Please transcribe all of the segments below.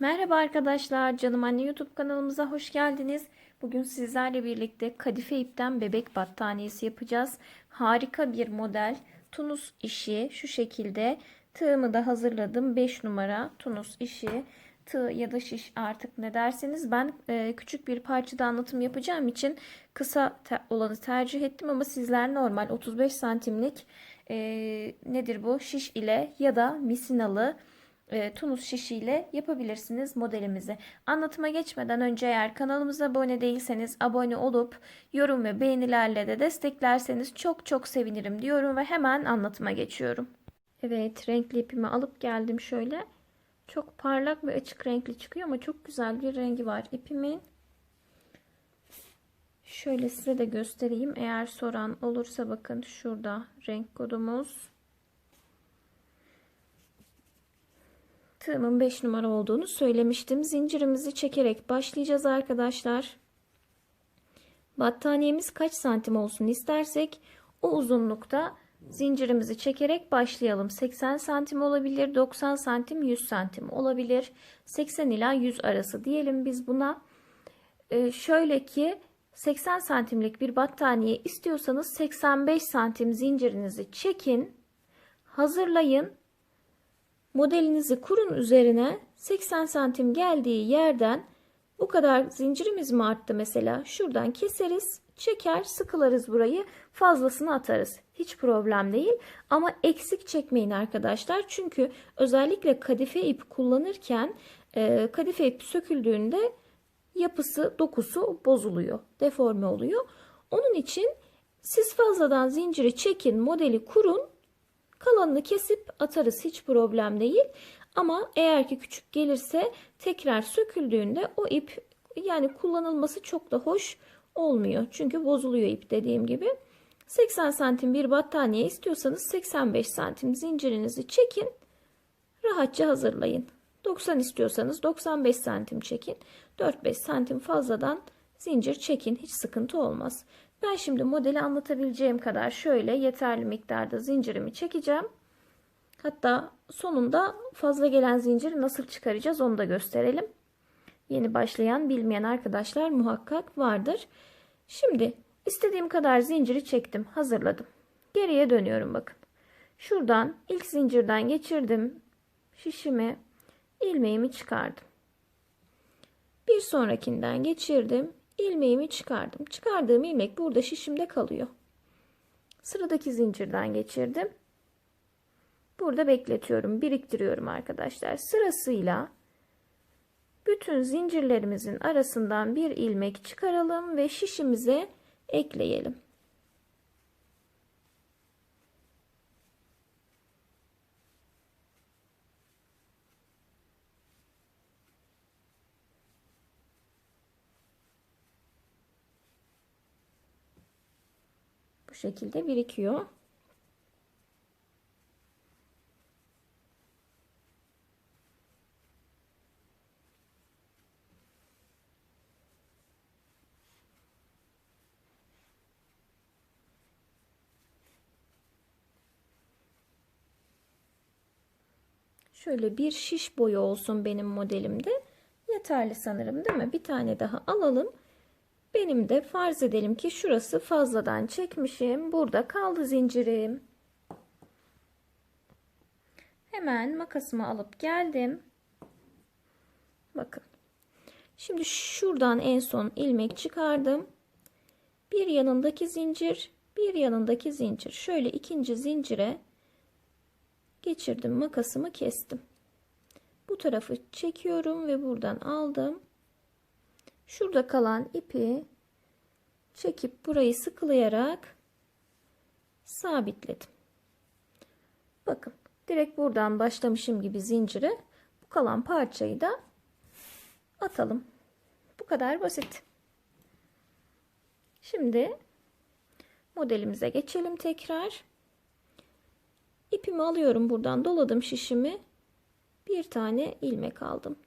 Merhaba arkadaşlar, Canım Anne YouTube kanalımıza hoş geldiniz. Bugün sizlerle birlikte kadife ipten bebek battaniyesi yapacağız. Harika bir model. Tunus işi şu şekilde. Tığımı da hazırladım. 5 numara Tunus işi. Tığ ya da şiş artık ne derseniz. Ben e, küçük bir parçada anlatım yapacağım için kısa te- olanı tercih ettim ama sizler normal 35 santimlik e, nedir bu şiş ile ya da misinalı e, tunus şişiyle yapabilirsiniz modelimizi. Anlatıma geçmeden önce eğer kanalımıza abone değilseniz abone olup yorum ve beğenilerle de desteklerseniz çok çok sevinirim diyorum ve hemen anlatıma geçiyorum. Evet renkli ipimi alıp geldim şöyle. Çok parlak ve açık renkli çıkıyor ama çok güzel bir rengi var ipimin. Şöyle size de göstereyim. Eğer soran olursa bakın şurada renk kodumuz. Tığımın 5 numara olduğunu söylemiştim. Zincirimizi çekerek başlayacağız arkadaşlar. Battaniyemiz kaç santim olsun istersek o uzunlukta zincirimizi çekerek başlayalım. 80 santim olabilir, 90 santim, 100 santim olabilir. 80 ila 100 arası diyelim biz buna. Ee, şöyle ki 80 santimlik bir battaniye istiyorsanız 85 santim zincirinizi çekin, hazırlayın Modelinizi kurun üzerine 80 santim geldiği yerden bu kadar zincirimiz mi arttı mesela? Şuradan keseriz, çeker, sıkılarız burayı. Fazlasını atarız. Hiç problem değil. Ama eksik çekmeyin arkadaşlar. Çünkü özellikle kadife ip kullanırken e, kadife ip söküldüğünde yapısı, dokusu bozuluyor. Deforme oluyor. Onun için siz fazladan zinciri çekin, modeli kurun. Kalanını kesip atarız hiç problem değil. Ama eğer ki küçük gelirse tekrar söküldüğünde o ip yani kullanılması çok da hoş olmuyor. Çünkü bozuluyor ip dediğim gibi. 80 santim bir battaniye istiyorsanız 85 santim zincirinizi çekin. Rahatça hazırlayın. 90 istiyorsanız 95 santim çekin. 4-5 santim fazladan zincir çekin. Hiç sıkıntı olmaz. Ben şimdi modeli anlatabileceğim kadar şöyle yeterli miktarda zincirimi çekeceğim. Hatta sonunda fazla gelen zinciri nasıl çıkaracağız onu da gösterelim. Yeni başlayan bilmeyen arkadaşlar muhakkak vardır. Şimdi istediğim kadar zinciri çektim, hazırladım. Geriye dönüyorum bakın. Şuradan ilk zincirden geçirdim. Şişimi, ilmeğimi çıkardım. Bir sonrakinden geçirdim ilmeğimi çıkardım. Çıkardığım ilmek burada şişimde kalıyor. Sıradaki zincirden geçirdim. Burada bekletiyorum, biriktiriyorum arkadaşlar. Sırasıyla bütün zincirlerimizin arasından bir ilmek çıkaralım ve şişimize ekleyelim. Şekilde birikiyor. Şöyle bir şiş boyu olsun benim modelimde. Yeterli sanırım değil mi? Bir tane daha alalım. Benim de farz edelim ki şurası fazladan çekmişim. Burada kaldı zincirim. Hemen makasımı alıp geldim. Bakın. Şimdi şuradan en son ilmek çıkardım. Bir yanındaki zincir, bir yanındaki zincir. Şöyle ikinci zincire geçirdim. Makasımı kestim. Bu tarafı çekiyorum ve buradan aldım. Şurada kalan ipi çekip burayı sıkılayarak sabitledim. Bakın direkt buradan başlamışım gibi zincire bu kalan parçayı da atalım. Bu kadar basit. Şimdi modelimize geçelim tekrar. İpimi alıyorum buradan doladım şişimi. Bir tane ilmek aldım.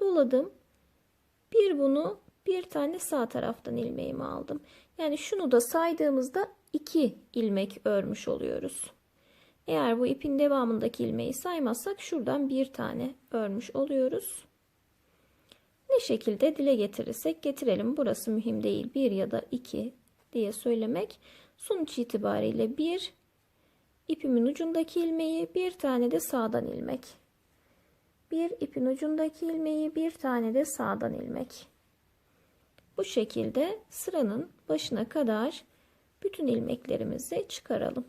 Doladım bir bunu bir tane sağ taraftan ilmeğimi aldım. Yani şunu da saydığımızda iki ilmek örmüş oluyoruz. Eğer bu ipin devamındaki ilmeği saymazsak şuradan bir tane örmüş oluyoruz. Ne şekilde dile getirirsek getirelim. Burası mühim değil. 1 ya da 2 diye söylemek. Sonuç itibariyle 1 ipimin ucundaki ilmeği bir tane de sağdan ilmek. Bir ipin ucundaki ilmeği bir tane de sağdan ilmek. Bu şekilde sıranın başına kadar bütün ilmeklerimizi çıkaralım.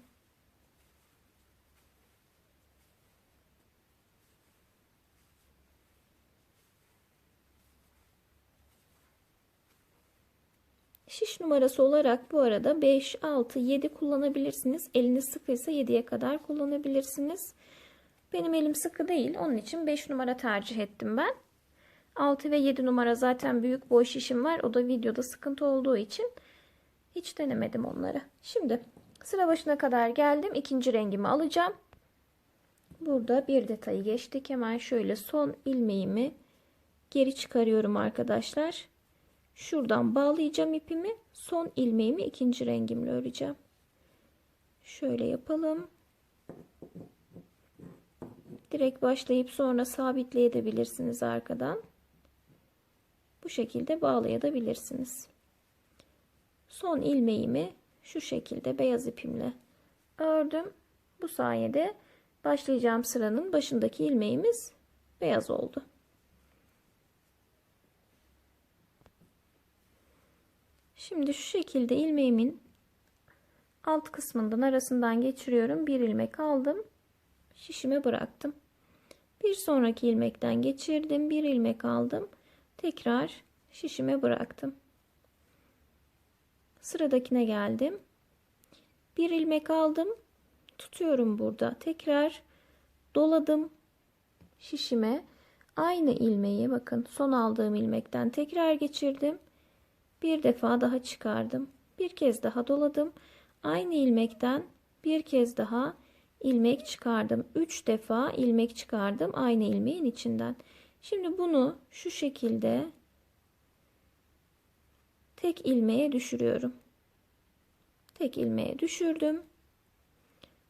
Şiş numarası olarak bu arada 5, 6, 7 kullanabilirsiniz. Eliniz sıkıysa 7'ye kadar kullanabilirsiniz. Benim elim sıkı değil. Onun için 5 numara tercih ettim ben. 6 ve 7 numara zaten büyük boy şişim var. O da videoda sıkıntı olduğu için hiç denemedim onları. Şimdi sıra başına kadar geldim. İkinci rengimi alacağım. Burada bir detayı geçtik. Hemen şöyle son ilmeğimi geri çıkarıyorum arkadaşlar. Şuradan bağlayacağım ipimi. Son ilmeğimi ikinci rengimle öreceğim. Şöyle yapalım. Direkt başlayıp sonra sabitleyebilirsiniz arkadan. Bu şekilde bağlayabilirsiniz. Son ilmeğimi şu şekilde beyaz ipimle ördüm. Bu sayede başlayacağım sıranın başındaki ilmeğimiz beyaz oldu. Şimdi şu şekilde ilmeğimin alt kısmından arasından geçiriyorum. Bir ilmek aldım. Şişime bıraktım. Bir sonraki ilmekten geçirdim. Bir ilmek aldım. Tekrar şişime bıraktım. Sıradakine geldim. Bir ilmek aldım. Tutuyorum burada. Tekrar doladım şişime. Aynı ilmeği bakın son aldığım ilmekten tekrar geçirdim. Bir defa daha çıkardım. Bir kez daha doladım. Aynı ilmekten bir kez daha ilmek çıkardım. 3 defa ilmek çıkardım aynı ilmeğin içinden. Şimdi bunu şu şekilde tek ilmeğe düşürüyorum. Tek ilmeğe düşürdüm.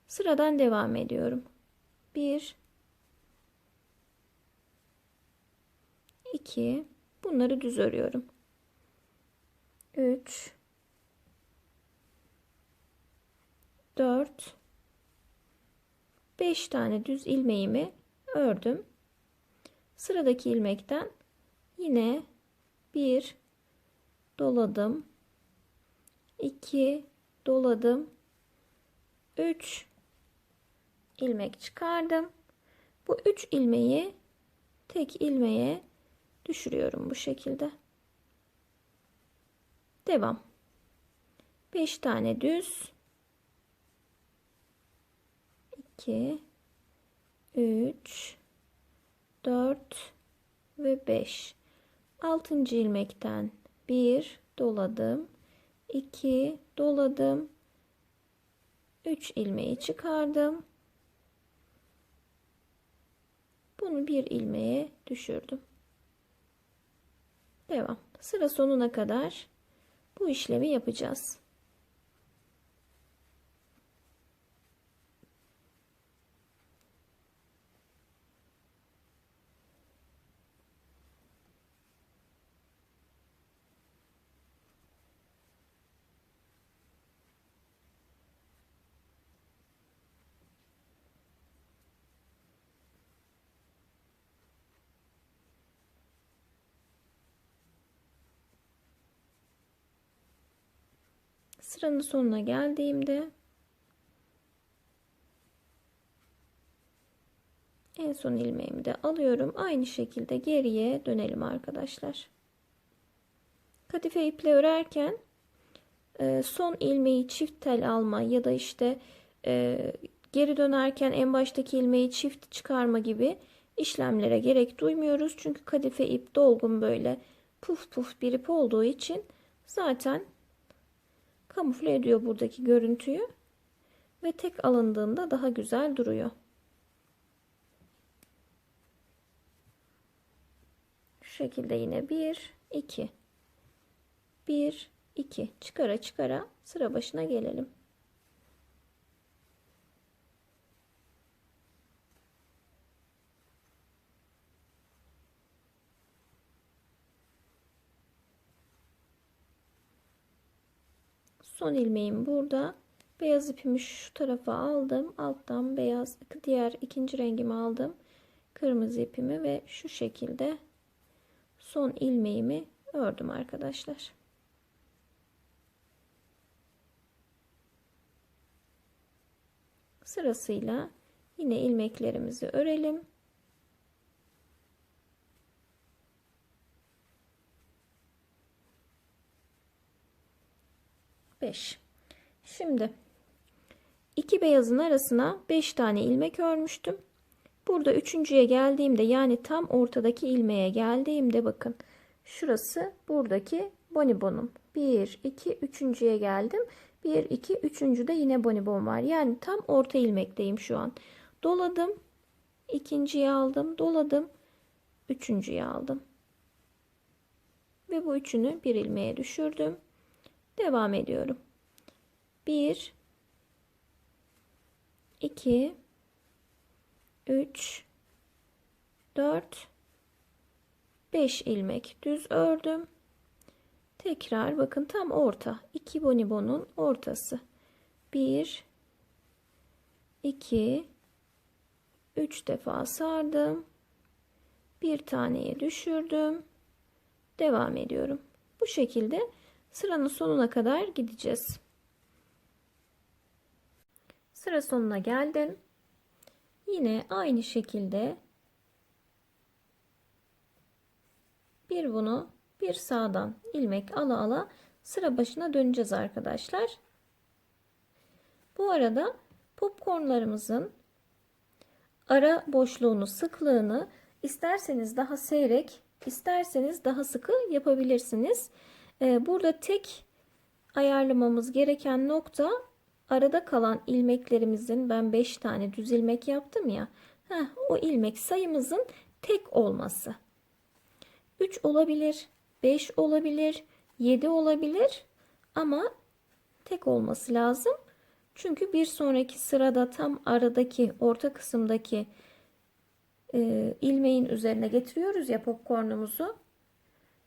Sıradan devam ediyorum. 1 2 bunları düz örüyorum. 3 4 5 tane düz ilmeğimi ördüm. Sıradaki ilmekten yine 1 doladım. 2 doladım. 3 ilmek çıkardım. Bu 3 ilmeği tek ilmeğe düşürüyorum bu şekilde. Devam. 5 tane düz 2 3 4 ve 5 6. ilmekten 1 doladım 2 doladım 3 ilmeği çıkardım. Bunu bir ilmeğe düşürdüm. Devam. Sıra sonuna kadar bu işlemi yapacağız Sıranın sonuna geldiğimde en son ilmeğimi de alıyorum. Aynı şekilde geriye dönelim arkadaşlar. Kadife iple örerken e, son ilmeği çift tel alma ya da işte e, geri dönerken en baştaki ilmeği çift çıkarma gibi işlemlere gerek duymuyoruz. Çünkü kadife ip dolgun böyle puf puf bir ip olduğu için zaten kamufle ediyor buradaki görüntüyü ve tek alındığında daha güzel duruyor. Şu şekilde yine 1 2 1 2 çıkara çıkara sıra başına gelelim. Son ilmeğim burada. Beyaz ipimi şu tarafa aldım. Alttan beyaz diğer ikinci rengimi aldım. Kırmızı ipimi ve şu şekilde son ilmeğimi ördüm arkadaşlar. Sırasıyla yine ilmeklerimizi örelim. Beş. Şimdi iki beyazın arasına beş tane ilmek örmüştüm. Burada üçüncüye geldiğimde yani tam ortadaki ilmeğe geldiğimde bakın şurası buradaki bonibonum. 1, 2, üçüncüye geldim. 1, 2, üçüncüde yine bonibon var. Yani tam orta ilmekteyim şu an. Doladım. ikinciyi aldım. Doladım. Üçüncüyü aldım. Ve bu üçünü bir ilmeğe düşürdüm. Devam ediyorum. 1 2 3 4 5 ilmek düz ördüm. Tekrar bakın tam orta. 2 bonibonun ortası. 1 2 3 defa sardım. Bir taneye düşürdüm. Devam ediyorum. Bu şekilde sıranın sonuna kadar gideceğiz. Sıra sonuna geldim. Yine aynı şekilde bir bunu bir sağdan ilmek ala ala sıra başına döneceğiz arkadaşlar. Bu arada popcornlarımızın ara boşluğunu sıklığını isterseniz daha seyrek isterseniz daha sıkı yapabilirsiniz. Ee, burada tek ayarlamamız gereken nokta arada kalan ilmeklerimizin ben 5 tane düz ilmek yaptım ya. Heh, o ilmek sayımızın tek olması. 3 olabilir, 5 olabilir, 7 olabilir ama tek olması lazım. Çünkü bir sonraki sırada tam aradaki orta kısımdaki e, ilmeğin üzerine getiriyoruz ya popcornumuzu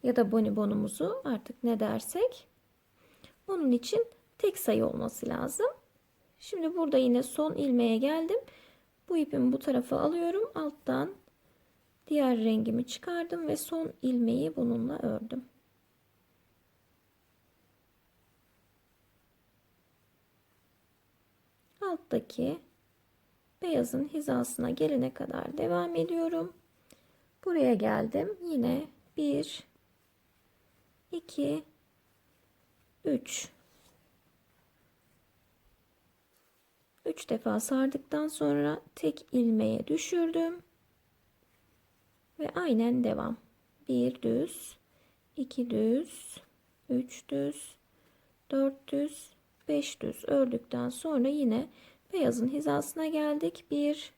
ya da bonibonumuzu artık ne dersek. Onun için tek sayı olması lazım. Şimdi burada yine son ilmeğe geldim. Bu ipimi bu tarafa alıyorum. Alttan diğer rengimi çıkardım ve son ilmeği bununla ördüm. Alttaki beyazın hizasına gelene kadar devam ediyorum. Buraya geldim. Yine 1 2 3 3 defa sardıktan sonra tek ilmeğe düşürdüm. Ve aynen devam. 1 düz, 2 düz, 3 düz, 4 düz, 5 düz ördükten sonra yine beyazın hizasına geldik. 1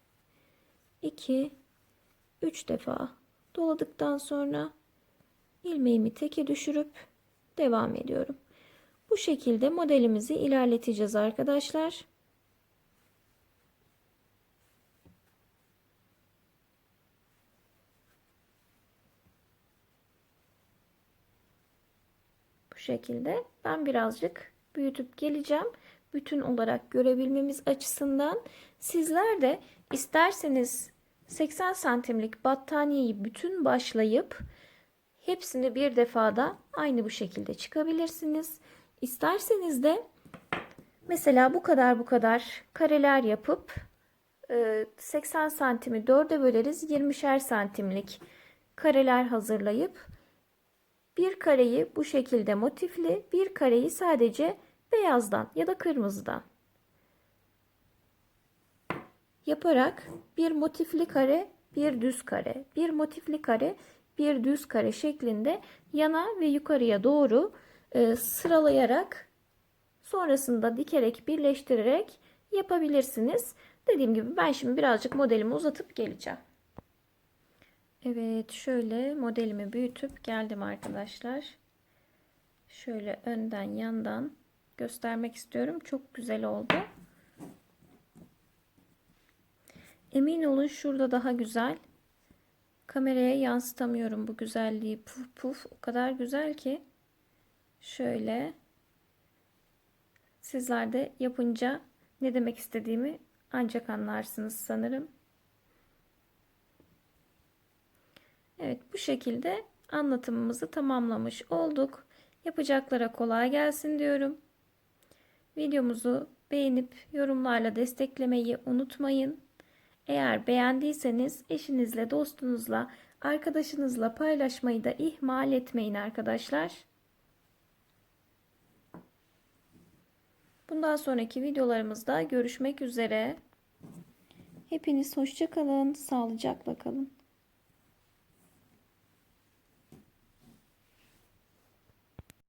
2 3 defa doladıktan sonra ilmeğimi teke düşürüp devam ediyorum. Bu şekilde modelimizi ilerleteceğiz arkadaşlar. şekilde. Ben birazcık büyütüp geleceğim. Bütün olarak görebilmemiz açısından. Sizler de isterseniz 80 santimlik battaniyeyi bütün başlayıp hepsini bir defada aynı bu şekilde çıkabilirsiniz. İsterseniz de mesela bu kadar bu kadar kareler yapıp 80 e, santimi 4'e böleriz 20'şer santimlik kareler hazırlayıp bir kareyi bu şekilde motifli, bir kareyi sadece beyazdan ya da kırmızıdan yaparak bir motifli kare, bir düz kare, bir motifli kare, bir düz kare şeklinde yana ve yukarıya doğru e, sıralayarak sonrasında dikerek birleştirerek yapabilirsiniz. Dediğim gibi ben şimdi birazcık modelimi uzatıp geleceğim. Evet şöyle modelimi büyütüp geldim arkadaşlar. Şöyle önden yandan göstermek istiyorum. Çok güzel oldu. Emin olun şurada daha güzel. Kameraya yansıtamıyorum bu güzelliği. Puf puf o kadar güzel ki. Şöyle Sizler de yapınca ne demek istediğimi ancak anlarsınız sanırım. Evet bu şekilde anlatımımızı tamamlamış olduk. Yapacaklara kolay gelsin diyorum. Videomuzu beğenip yorumlarla desteklemeyi unutmayın. Eğer beğendiyseniz eşinizle, dostunuzla, arkadaşınızla paylaşmayı da ihmal etmeyin arkadaşlar. Bundan sonraki videolarımızda görüşmek üzere. Hepiniz hoşça kalın, sağlıcakla kalın.